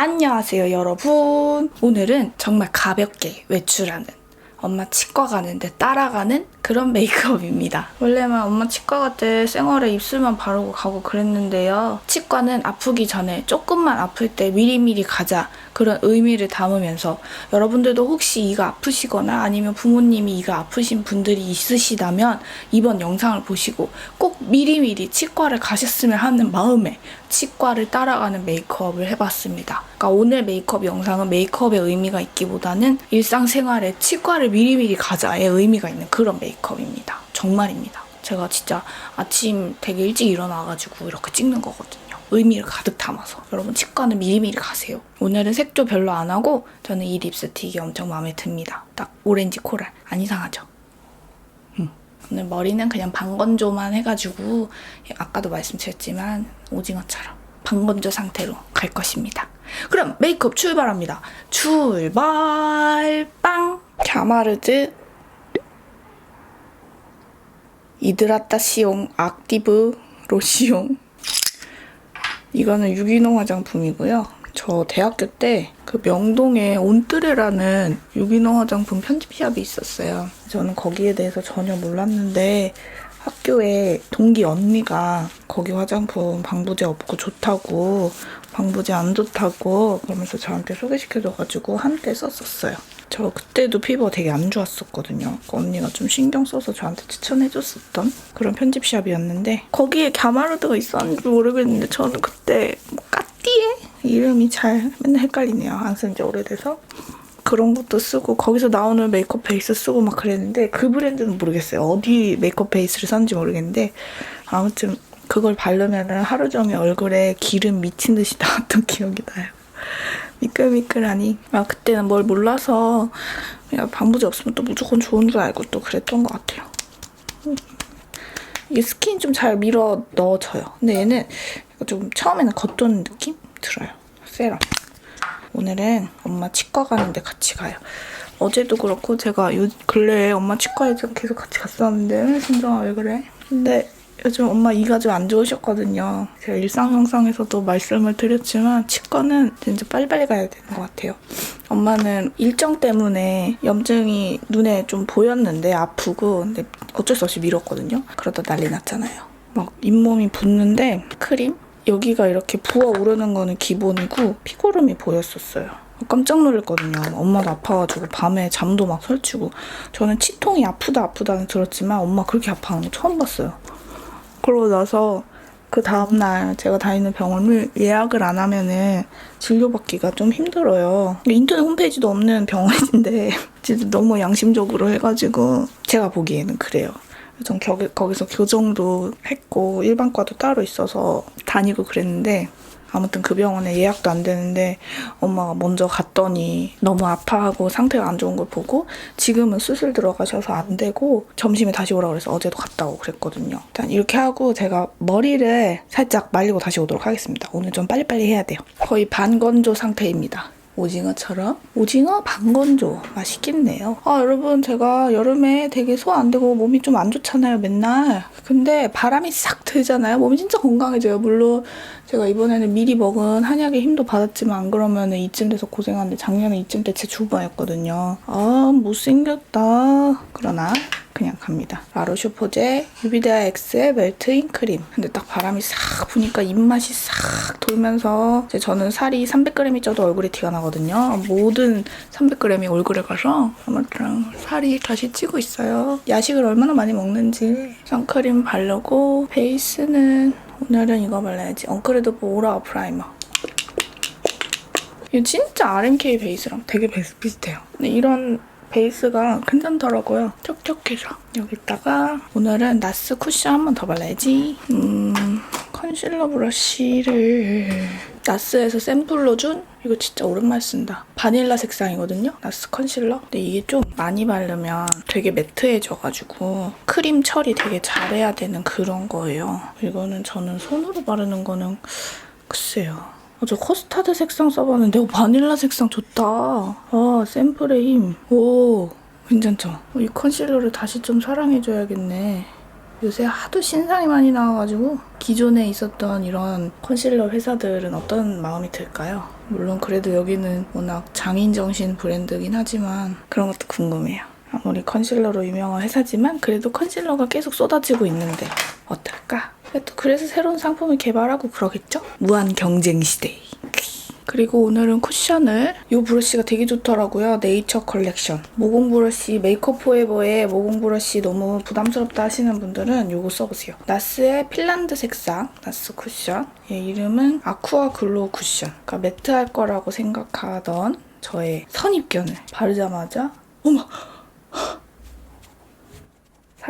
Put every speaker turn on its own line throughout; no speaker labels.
안녕하세요 여러분. 오늘은 정말 가볍게 외출하는 엄마 치과 가는데 따라가는 그런 메이크업입니다. 원래만 엄마 치과 갈 때 생얼에 입술만 바르고 가고 그랬는데요. 치과는 아프기 전에 조금만 아플 때 미리미리 가자 그런 의미를 담으면서 여러분들도 혹시 이가 아프시거나 아니면 부모님이 이가 아프신 분들이 있으시다면 이번 영상을 보시고 꼭 미리미리 치과를 가셨으면 하는 마음에 치과를 따라가는 메이크업을 해봤습니다. 그러니까 오늘 메이크업 영상은 메이크업의 의미가 있기보다는 일상생활에 치과를 미리미리 가자의 의미가 있는 그런 메이크업입니다. 정말입니다. 제가 진짜 아침 되게 일찍 일어나가지고 이렇게 찍는 거거든요. 의미를 가득 담아서 여러분 치과는 미리미리 가세요. 오늘은 색조 별로 안 하고 저는 이 립스틱이 엄청 마음에 듭니다. 딱 오렌지 코랄 안 이상하죠? 음. 오늘 머리는 그냥 방건조만 해가지고 아까도 말씀드렸지만 오징어처럼 방건조 상태로 갈 것입니다. 그럼 메이크업 출발합니다. 출발 빵! 갸마르드 이드라타시옹 악티브 로시옹 이거는 유기농 화장품이고요. 저 대학교 때 그 명동에 온뜨레라는 유기농 화장품 편집샵이 있었어요. 저는 거기에 대해서 전혀 몰랐는데 학교에 동기 언니가 거기 화장품 방부제 없고 좋다고 방부제 안 좋다고 그러면서 저한테 소개시켜줘가지고 한때 썼었어요. 저 그때도 피부가 되게 안 좋았었거든요. 그 언니가 좀 신경 써서 저한테 추천해줬었던 그런 편집샵이었는데 거기에 갸마르드가 있었는지 모르겠는데 저는 그때 뭐 까 띠에 이름이 잘 맨날 헷갈리네요. 안 쓴 지 오래돼서. 그런 것도 쓰고 거기서 나오는 메이크업 베이스 쓰고 막 그랬는데 그 브랜드는 모르겠어요. 어디 메이크업 베이스를 썼는지 모르겠는데 아무튼 그걸 바르면은 하루 종일 얼굴에 기름 미친 듯이 나왔던 기억이 나요. 미끌미끌하니 아 그때는 뭘 몰라서 그냥 방부제 없으면 또 무조건 좋은 줄 알고 또 그랬던 것 같아요. 음. 이게 스킨 좀 잘 밀어 넣어져요. 근데 얘는 좀 처음에는 겉도는 느낌 들어요. 세럼. 오늘은 엄마 치과 가는데 같이 가요. 어제도 그렇고 제가 요 근래에 엄마 치과에 좀 계속 같이 갔었는데 신정아 왜 그래? 근데 요즘 엄마 이가 좀 안 좋으셨거든요. 제가 일상 영상에서도 말씀을 드렸지만 치과는 진짜 빨리빨리 가야 되는 것 같아요. 엄마는 일정 때문에 염증이 눈에 좀 보였는데 아프고 근데 어쩔 수 없이 미뤘거든요. 그러다 난리 났잖아요. 막 잇몸이 붓는데 크림 여기가 이렇게 부어오르는 거는 기본이고 피고름이 보였었어요. 깜짝 놀랐거든요. 엄마도 아파가지고 밤에 잠도 막 설치고 저는 치통이 아프다 아프다는 들었지만 엄마 그렇게 아파하는 거 처음 봤어요. 그러고 나서 그 다음날 제가 다니는 병원을 예약을 안 하면은 진료받기가 좀 힘들어요. 인터넷 홈페이지도 없는 병원인데 진짜 너무 양심적으로 해가지고 제가 보기에는 그래요. 전 겨, 거기서 교정도 했고 일반과도 따로 있어서 다니고 그랬는데 아무튼 그 병원에 예약도 안 되는데 엄마가 먼저 갔더니 너무 아파하고 상태가 안 좋은 걸 보고 지금은 수술 들어가셔서 안 되고 점심에 다시 오라고 그래서 어제도 갔다 오고 그랬거든요. 일단 이렇게 하고 제가 머리를 살짝 말리고 다시 오도록 하겠습니다. 오늘 좀 빨리빨리 해야 돼요. 거의 반건조 상태입니다. 오징어처럼 오징어 반건조 맛있겠네요. 아 여러분 제가 여름에 되게 소화 안 되고 몸이 좀 안 좋잖아요 맨날. 근데 바람이 싹 들잖아요. 몸이 진짜 건강해져요. 물론 제가 이번에는 미리 먹은 한약의 힘도 받았지만 안 그러면 이쯤 돼서 고생하는데 작년에 이쯤 때 제 주부였거든요. 아 못생겼다. 그러나 그냥 갑니다. 라로슈포제 유비데아 X의 멜트 인 크림. 근데 딱 바람이 싹 부니까 입맛이 싹 돌면서 이제 저는 살이 300g이 쪄도 얼굴에 티가 나거든요. 모든 300g이 얼굴에 가서 아무튼 살이 다시 찌고 있어요. 야식을 얼마나 많이 먹는지 선크림 바르고 베이스는 오늘은 이거 발라야지. 엉크레드보 오라 프라이머. 이거 진짜 RMK 베이스랑 되게 비슷해요. 근데 이런 베이스가 괜찮더라고요. 촉촉해서. 여기다가 오늘은 나스 쿠션 한 번 더 발라야지. 음, 컨실러 브러쉬를 나스에서 샘플로 준 이거 진짜 오랜만에 쓴다. 바닐라 색상이거든요. 나스 컨실러. 근데 이게 좀 많이 바르면 되게 매트해져가지고 크림 처리 되게 잘해야 되는 그런 거예요. 이거는 저는 손으로 바르는 거는 글쎄요. 어, 저 커스타드 색상 써봤는데 오, 바닐라 색상 좋다. 아 샘플의 힘. 오 괜찮죠? 이 컨실러를 다시 좀 사랑해줘야겠네. 요새 하도 신상이 많이 나와가지고 기존에 있었던 이런 컨실러 회사들은 어떤 마음이 들까요? 물론 그래도 여기는 워낙 장인 정신 브랜드긴 하지만 그런 것도 궁금해요. 아무리 컨실러로 유명한 회사지만 그래도 컨실러가 계속 쏟아지고 있는데 어떨까? 또 그래서 새로운 상품을 개발하고 그러겠죠? 무한 경쟁 시대. 그리고 오늘은 쿠션을 이 브러쉬가 되게 좋더라고요. 네이처 컬렉션. 모공 브러쉬 메이크업 포에버에 모공 브러쉬 너무 부담스럽다 하시는 분들은 이거 써보세요. 나스의 핀란드 색상 나스 쿠션. 얘 이름은 아쿠아 글로우 쿠션. 그러니까 매트할 거라고 생각하던 저의 선입견을 바르자마자 어머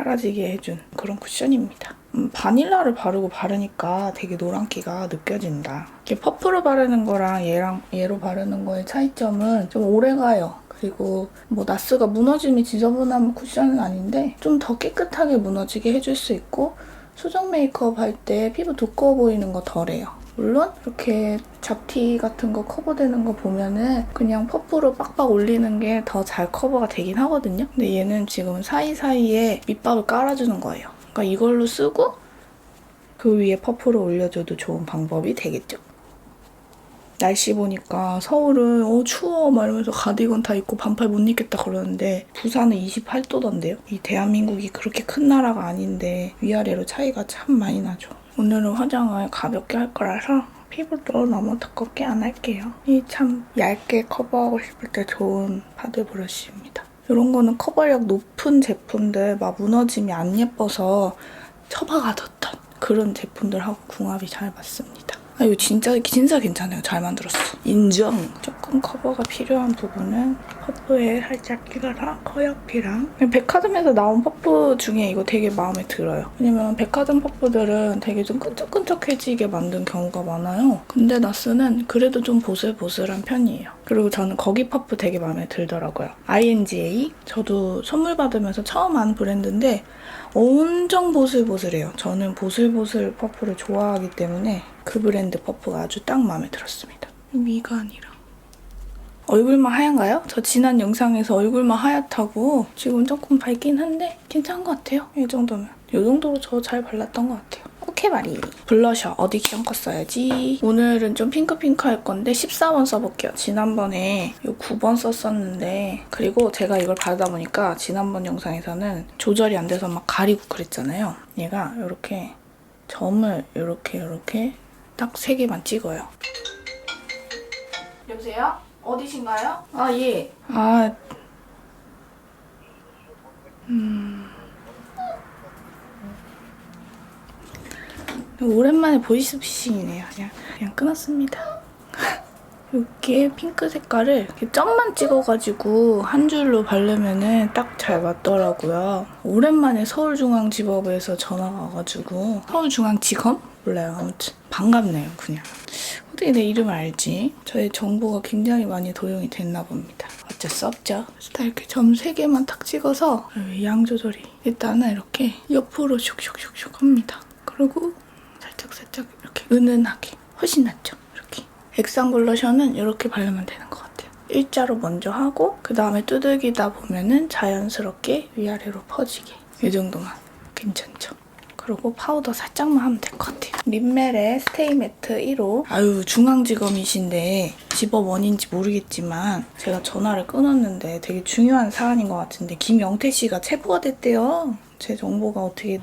사라지게 해준 그런 쿠션입니다. 음, 바닐라를 바르고 바르니까 되게 노란기가 느껴진다. 이게 퍼프로 바르는 거랑 얘랑 얘로 바르는 거의 차이점은 좀 오래가요. 그리고 뭐 나스가 무너짐이 지저분한 쿠션은 아닌데 좀 더 깨끗하게 무너지게 해줄 수 있고 수정 메이크업 할 때 피부 두꺼워 보이는 거 덜해요. 물론 이렇게 잡티 같은 거 커버되는 거 보면은 그냥 퍼프로 빡빡 올리는 게 더 잘 커버가 되긴 하거든요. 근데 얘는 지금 사이사이에 밑밥을 깔아주는 거예요. 그러니까 이걸로 쓰고 그 위에 퍼프를 올려줘도 좋은 방법이 되겠죠. 날씨 보니까 서울은 어 추워 막 이러면서 가디건 다 입고 반팔 못 입겠다 그러는데 부산은 28도던데요. 이 대한민국이 그렇게 큰 나라가 아닌데 위아래로 차이가 참 많이 나죠. 오늘은 화장을 가볍게 할 거라서 피부도 너무 두껍게 안 할게요. 이 참 얇게 커버하고 싶을 때 좋은 파데 브러쉬입니다. 이런 거는 커버력 높은 제품들 막 무너짐이 안 예뻐서 처박아뒀던 그런 제품들하고 궁합이 잘 맞습니다. 아, 이거 진짜 진짜 괜찮아요. 잘 만들었어. 인정. 조금 커버가 필요한 부분은 퍼프에 살짝 이거랑 커역피랑 백화점에서 나온 퍼프 중에 이거 되게 마음에 들어요. 왜냐면 백화점 퍼프들은 되게 좀 끈적끈적해지게 만든 경우가 많아요. 근데 나스는 그래도 좀 보슬보슬한 편이에요. 그리고 저는 거기 퍼프 되게 마음에 들더라고요. INGA. 저도 선물 받으면서 처음 안 브랜드인데 엄청 보슬보슬해요. 저는 보슬보슬 퍼프를 좋아하기 때문에 그 브랜드 퍼프가 아주 딱 마음에 들었습니다. 미간이랑 얼굴만 하얀가요? 저 지난 영상에서 얼굴만 하얗다고 지금 조금 밝긴 한데 괜찮은 것 같아요. 이 정도면. 이 정도로 저 잘 발랐던 것 같아요. 오케이 말이. 블러셔 어디 귀여운거 써야지. 오늘은 좀 핑크핑크 할 건데 14번 써볼게요. 지난번에 이 9번 썼었는데 그리고 제가 이걸 바르다 보니까 지난번 영상에서는 조절이 안 돼서 막 가리고 그랬잖아요. 얘가 이렇게 점을 이렇게 이렇게 딱세 개만 찍어요. 여보세요? 어디신가요? 아 예. 아 오랜만에 보이스피싱이네요. 그냥, 그냥 끊었습니다. 이렇게 핑크 색깔을 이렇게 점만 찍어가지고 한 줄로 바르면은 딱 잘 맞더라고요. 오랜만에 서울중앙지법에서 전화가 와가지고 서울중앙지검? 몰라요. 아무튼 반갑네요. 그냥. 어떻게 내 이름을 알지? 저의 정보가 굉장히 많이 도용이 됐나 봅니다. 어쩔 수 없죠. 그래서 다 이렇게 점 3개만 탁 찍어서 양 조절이 일단은 이렇게 옆으로 슉슉슉슉 합니다. 그리고 살짝 살짝 이렇게 은은하게 훨씬 낫죠. 이렇게 액상 블 러셔는 이렇게 바르면 되는 것 같아요. 일자로 먼저 하고 그 다음에 두들기다 보면은 자연스럽게 위아래로 퍼지게 이 정도만 괜찮죠. 그리고 파우더 살짝만 하면 될 것 같아요. 립멜의 스테이 매트 1호. 아유 중앙지검이신데 집업 원인지 모르겠지만 제가 전화를 끊었는데 되게 중요한 사안인 것 같은데 김영태 씨가 체포가 됐대요. 제 정보가 어떻게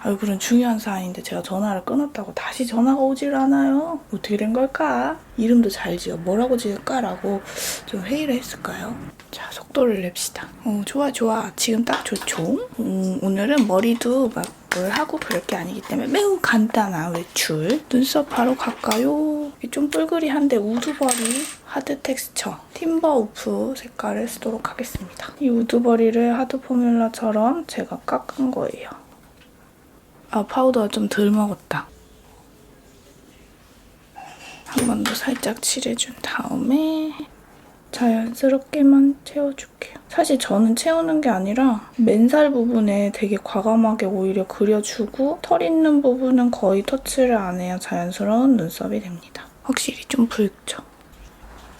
아유 그런 중요한 사안인데 제가 전화를 끊었다고 다시 전화가 오질 않아요. 어떻게 된 걸까? 이름도 잘 지어 뭐라고 지을까라고 좀 회의를 했을까요? 자 속도를 냅시다. 어 좋아 좋아 지금 딱 좋죠. 음, 오늘은 머리도 막 뭘 하고 그럴 게 아니기 때문에 매우 간단한 외출. 눈썹 바로 갈까요? 좀 뿔그리한데 우두머리 하드 텍스처 팀버 우프 색깔을 쓰도록 하겠습니다. 이 우두머리를 하드 포뮬러처럼 제가 깎은 거예요. 아 파우더가 좀 덜 먹었다. 한 번 더 살짝 칠해준 다음에 자연스럽게만 채워줄게요. 사실 저는 채우는 게 아니라 맨살 부분에 되게 과감하게 오히려 그려주고 털 있는 부분은 거의 터치를 안 해야 자연스러운 눈썹이 됩니다. 확실히 좀 붉죠?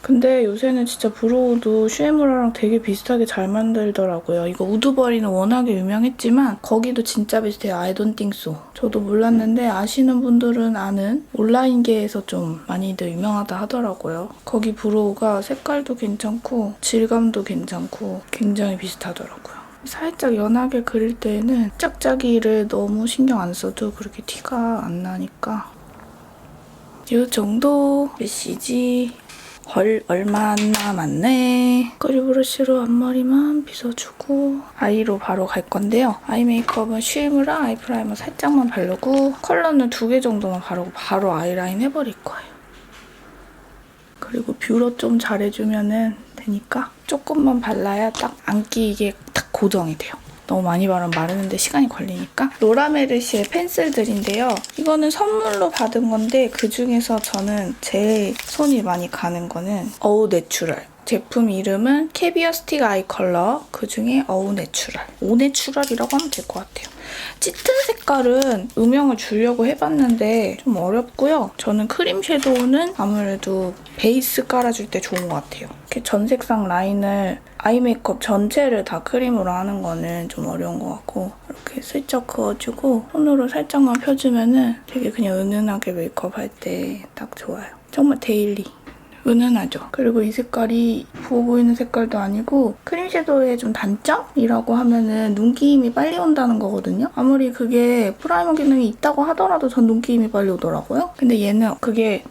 근데 요새는 진짜 브로우도 슈에무라랑 되게 비슷하게 잘 만들더라고요. 이거 우드버리는 워낙에 유명했지만 거기도 진짜 비슷해요. I don't think so. 저도 몰랐는데 아시는 분들은 아는 온라인계에서 좀 많이들 유명하다 하더라고요. 거기 브로우가 색깔도 괜찮고 질감도 괜찮고 굉장히 비슷하더라고요. 살짝 연하게 그릴 때에는 짝짝이를 너무 신경 안 써도 그렇게 티가 안 나니까 이 정도 메시지 헐 얼마 안 남았네. 거리 브러쉬로 앞머리만 빗어주고 아이로 바로 갈 건데요. 아이 메이크업은 쉬무랑 아이 프라이머 살짝만 바르고 컬러는 두 개 정도만 바르고 바로 아이라인 해버릴 거예요. 그리고 뷰러 좀 잘해주면 되니까 조금만 발라야 딱 안 끼이게 딱 고정이 돼요. 너무 많이 바르면 마르는데 시간이 걸리니까 로라메르시의 펜슬들인데요. 이거는 선물로 받은 건데 그중에서 저는 제일 손이 많이 가는 거는 어우 내추럴. 제품 이름은 캐비어 스틱 아이 컬러 그중에 어우 내추럴. 오 내추럴이라고 하면 될 것 같아요. 짙은 색깔은 음영을 주려고 해봤는데 좀 어렵고요. 저는 크림 섀도우는 아무래도 베이스 깔아줄 때 좋은 것 같아요. 이렇게 전 색상 라인을 아이 메이크업 전체를 다 크림으로 하는 거는 좀 어려운 것 같고 이렇게 슬쩍 그어주고 손으로 살짝만 펴주면 은 되게 그냥 은은하게 메이크업 할 때 딱 좋아요. 정말 데일리. 은은하죠. 그리고 이 색깔이 부어 보이는 색깔도 아니고 크림 섀도우의 좀 단점이라고 하면은 눈기임이 빨리 온다는 거거든요. 아무리 그게 프라이머 기능이 있다고 하더라도 전 눈기임이 빨리 오더라고요. 근데 얘는 그게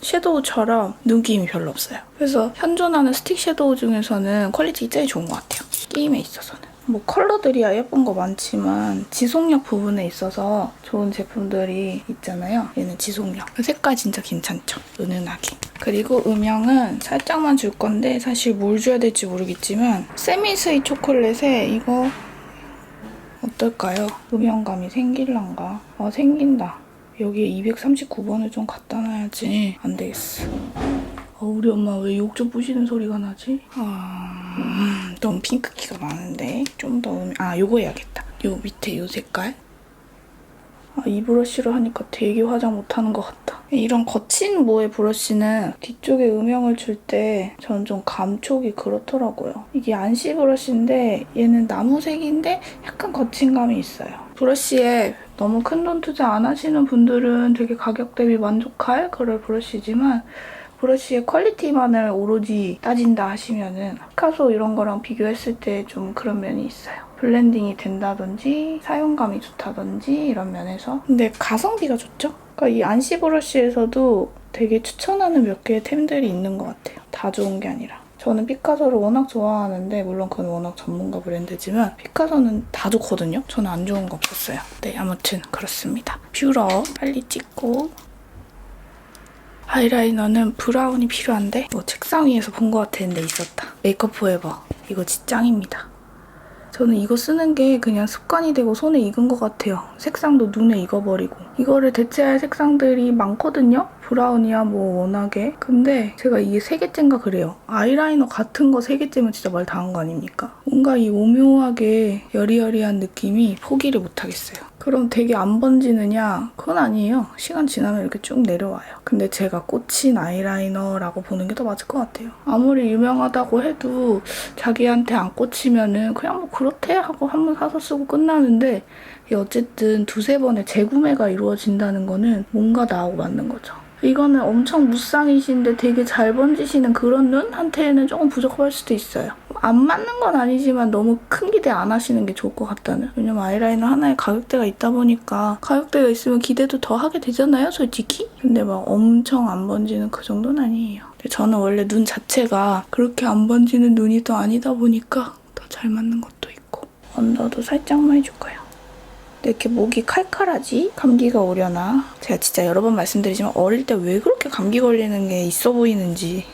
섀도우처럼 눈기임이 별로 없어요. 그래서 현존하는 스틱 섀도우 중에서는 퀄리티 제일 좋은 것 같아요. 게임에 있어서는. 뭐 컬러들이야 예쁜 거 많지만 지속력 부분에 있어서 좋은 제품들이 있잖아요. 얘는 지속력. 색깔 진짜 괜찮죠? 은은하게. 그리고 음영은 살짝만 줄 건데 사실 뭘 줘야 될지 모르겠지만 세미스이 초콜릿에 이거 어떨까요? 음영감이 생길란가? 아 생긴다. 여기에 239번을 좀 갖다 놔야지 안 되겠어. 어, 우리 엄마 왜 욕 좀 부시는 소리가 나지? 아, 음, 너무 핑크기가 많은데 좀 더 음, 아 요거 해야겠다. 요 밑에 요 색깔. 아, 이 브러쉬로 하니까 되게 화장 못하는 것 같다. 이런 거친 모의 브러쉬는 뒤쪽에 음영을 줄 때 저는 좀 감촉이 그렇더라고요. 이게 안시 브러쉬인데 얘는 나무색인데 약간 거친 감이 있어요. 브러쉬에 너무 큰 돈 투자 안 하시는 분들은 되게 가격 대비 만족할 그럴 브러쉬지만 브러쉬의 퀄리티만을 오로지 따진다 하시면은 피카소 이런 거랑 비교했을 때 좀 그런 면이 있어요. 블렌딩이 된다든지 사용감이 좋다든지 이런 면에서 근데 가성비가 좋죠? 그러니까 이 안시 브러쉬에서도 되게 추천하는 몇 개의 템들이 있는 것 같아요. 다 좋은 게 아니라. 저는 피카소를 워낙 좋아하는데 물론 그건 워낙 전문가 브랜드지만 피카소는 다 좋거든요. 저는 안 좋은 거 없었어요. 네 아무튼 그렇습니다. 뷰러 빨리 찍고 아이라이너는 브라운이 필요한데 뭐 책상 위에서 본 것 같았는데 있었다. 메이크업 포에버 이거 진짜 짱입니다. 저는 이거 쓰는 게 그냥 습관이 되고 손에 익은 것 같아요. 색상도 눈에 익어버리고. 이거를 대체할 색상들이 많거든요? 브라운이야 뭐 워낙에. 근데 제가 이게 세 개째인가 그래요. 아이라이너 같은 거세 개째면 진짜 말 다 한 거 아닙니까? 뭔가 이 오묘하게 여리여리한 느낌이 포기를 못하겠어요. 그럼 되게 안 번지느냐? 그건 아니에요. 시간 지나면 이렇게 쭉 내려와요. 근데 제가 꽂힌 아이라이너라고 보는 게 더 맞을 것 같아요. 아무리 유명하다고 해도 자기한테 안 꽂히면은 그냥 뭐 그렇대 하고 한 번 사서 쓰고 끝나는데 어쨌든 두세 번의 재구매가 이루어진다는 거는 뭔가 나하고 맞는 거죠. 이거는 엄청 무쌍이신데 되게 잘 번지시는 그런 눈한테는 조금 부족할 수도 있어요. 안 맞는 건 아니지만 너무 큰 기대 안 하시는 게 좋을 것 같다는. 왜냐면 아이라이너 하나에 가격대가 있다 보니까 가격대가 있으면 기대도 더 하게 되잖아요, 솔직히? 근데 막 엄청 안 번지는 그 정도는 아니에요. 근데 저는 원래 눈 자체가 그렇게 안 번지는 눈이 또 아니다 보니까 더 잘 맞는 것도 있고. 언더도 살짝만 해줄 거예요. 근데 이렇게 목이 칼칼하지? 감기가 오려나? 제가 진짜 여러 번 말씀드리지만 어릴 때 왜 그렇게 감기 걸리는 게 있어 보이는지.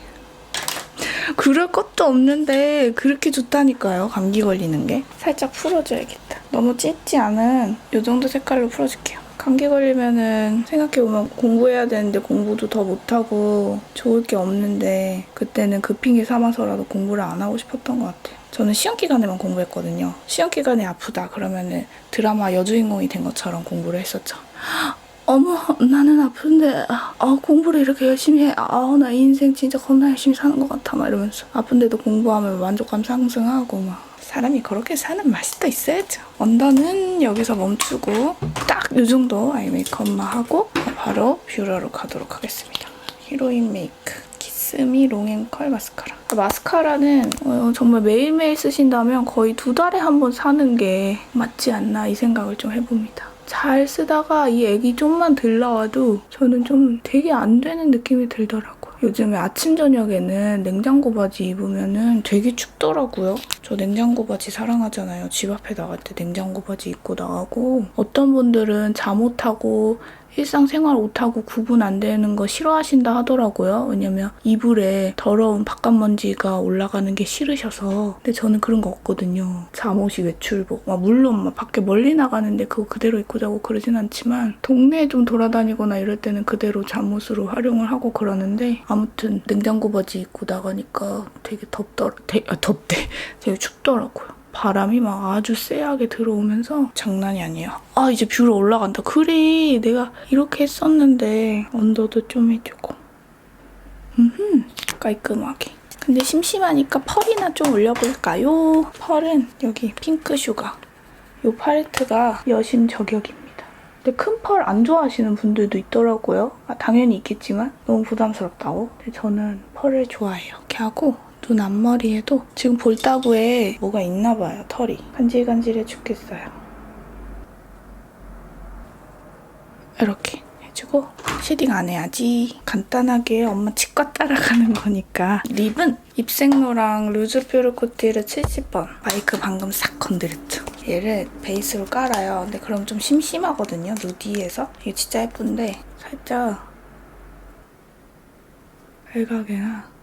그럴 것도 없는데 그렇게 좋다니까요 감기 걸리는 게. 살짝 풀어줘야겠다. 너무 찢지 않은 이 정도 색깔로 풀어줄게요. 감기 걸리면은 생각해보면 공부해야 되는데 공부도 더 못하고 좋을 게 없는데 그때는 그 핑계 삼아서라도 공부를 안 하고 싶었던 것 같아요 저는 시험 기간에만 공부했거든요. 시험 기간에 아프다 그러면은 드라마 여주인공이 된 것처럼 공부를 했었죠. 어머 나는 아픈데 아 공부를 이렇게 열심히 해 아 나 인생 진짜 겁나 열심히 사는 것 같아. 막 이러면서 아픈데도 공부하면 만족감 상승하고 막. 사람이 그렇게 사는 맛이 또 있어야죠. 언더는 여기서 멈추고 딱 이 정도 아이 메이크업만 하고 바로 뷰러로 가도록 하겠습니다. 히로인 메이크 키스미 롱앤컬 마스카라 마스카라는 어, 정말 매일매일 쓰신다면 거의 두 달에 한 번 사는 게 맞지 않나 이 생각을 좀 해봅니다 잘 쓰다가 이 액이 좀만 들 나와도 저는 좀 되게 안 되는 느낌이 들더라고요. 요즘에 아침 저녁에는 냉장고 바지 입으면은 되게 춥더라고요. 저 냉장고 바지 사랑하잖아요. 집 앞에 나갈 때 냉장고 바지 입고 나가고 어떤 분들은 잠옷하고 일상생활 옷하고 구분 안 되는 거 싫어하신다 하더라고요. 왜냐면 이불에 더러운 바깥 먼지가 올라가는 게 싫으셔서. 근데 저는 그런 거 없거든요. 잠옷이 외출복. 막 물론 막 밖에 멀리 나가는데 그거 그대로 입고 자고 그러진 않지만 동네에 좀 돌아다니거나 이럴 때는 그대로 잠옷으로 활용을 하고 그러는데 아무튼 냉장고 바지 입고 나가니까 되게 덥더라. 되, 아, 덥대. 되게 춥더라고요. 바람이 막 아주 쎄하게 들어오면서 장난이 아니에요. 아 이제 뷰로 올라간다. 그래 내가 이렇게 했었는데 언더도 좀 해주고. 음 깔끔하게. 근데 심심하니까 펄이나 좀 올려볼까요? 펄은 여기 핑크 슈가. 이 팔레트가 여신 저격입니다. 근데 큰 펄 안 좋아하시는 분들도 있더라고요. 아, 당연히 있겠지만 너무 부담스럽다고. 근데 저는 펄을 좋아해요. 이렇게 하고 눈 앞머리에도 지금 볼따구에 뭐가 있나 봐요, 털이. 간질간질해 죽겠어요. 이렇게 해주고 쉐딩 안 해야지. 간단하게 엄마 치과 따라가는 거니까. 립은 입생로랑 루즈 뾰루코티르 70번. 마이크 방금 싹 건드렸죠. 얘를 베이스로 깔아요. 근데 그럼 좀 심심하거든요, 누디에서. 이게 진짜 예쁜데 살짝 일각에나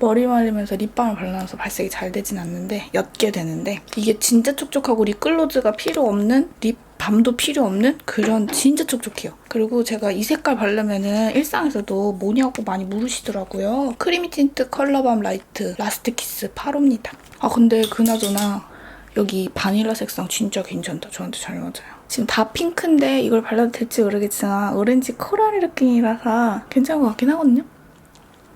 머리 말리면서 립밤을 발라놔서 발색이 잘 되진 않는데 옅게 되는데 이게 진짜 촉촉하고 립글로즈가 필요 없는 립 밤도 필요 없는 그런 진짜 촉촉해요. 그리고 제가 이 색깔 바르면은 일상에서도 뭐냐고 많이 물으시더라고요. 크리미 틴트 컬러밤 라이트 라스트 키스 8호입니다. 아 근데 그나저나 여기 바닐라 색상 진짜 괜찮다. 저한테 잘 맞아요. 지금 다 핑크인데 이걸 발라도 될지 모르겠지만 오렌지 코랄 느낌이라서 괜찮은 것 같긴 하거든요.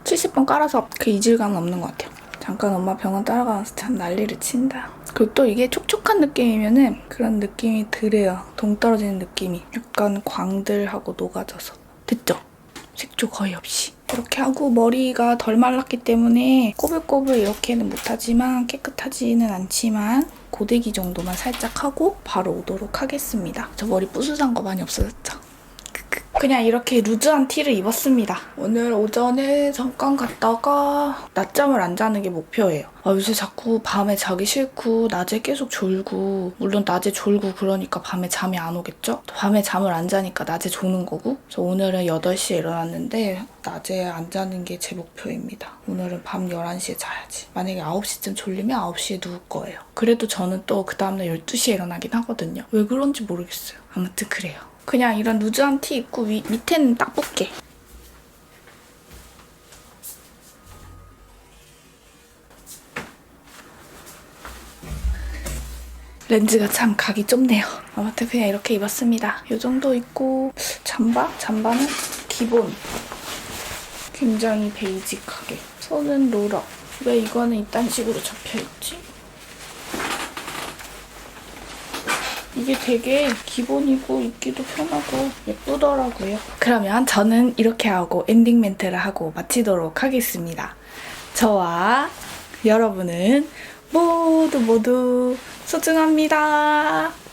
70번 깔아서 그 이질감은 없는 것 같아요. 잠깐 엄마 병원 따라가면서 참 난리를 친다. 그리고 또 이게 촉촉한 느낌이면은 그런 느낌이 드래요. 동떨어지는 느낌이. 약간 광들하고 녹아져서. 됐죠? 색조 거의 없이. 이렇게 하고 머리가 덜 말랐기 때문에 꼬불꼬불 이렇게는 못하지만 깨끗하지는 않지만 고데기 정도만 살짝 하고 바로 오도록 하겠습니다. 저 머리 부스한 거 많이 없어졌죠? 그냥 이렇게 루즈한 티를 입었습니다. 오늘 오전에 잠깐 갔다가 낮잠을 안 자는 게 목표예요. 아, 요새 자꾸 밤에 자기 싫고 낮에 계속 졸고 물론 낮에 졸고 그러니까 밤에 잠이 안 오겠죠? 밤에 잠을 안 자니까 낮에 조는 거고 그래서 오늘은 8시에 일어났는데 낮에 안 자는 게 제 목표입니다. 오늘은 밤 11시에 자야지. 만약에 9시쯤 졸리면 9시에 누울 거예요. 그래도 저는 또 그 다음날 12시에 일어나긴 하거든요. 왜 그런지 모르겠어요. 아무튼 그래요. 그냥 이런 루즈한 티 입고 위, 밑에는 딱 볼게. 렌즈가 참 각이 좁네요. 아무튼 그냥 이렇게 입었습니다. 이 정도 입고 잠바? 잠바는 기본. 굉장히 베이직하게. 손은 롤업. 왜 이거는 이딴 식으로 접혀있지? 이게 되게 기본이고 입기도 편하고 예쁘더라고요. 그러면 저는 이렇게 하고 엔딩 멘트를 하고 마치도록 하겠습니다. 저와 여러분은 모두 모두 소중합니다.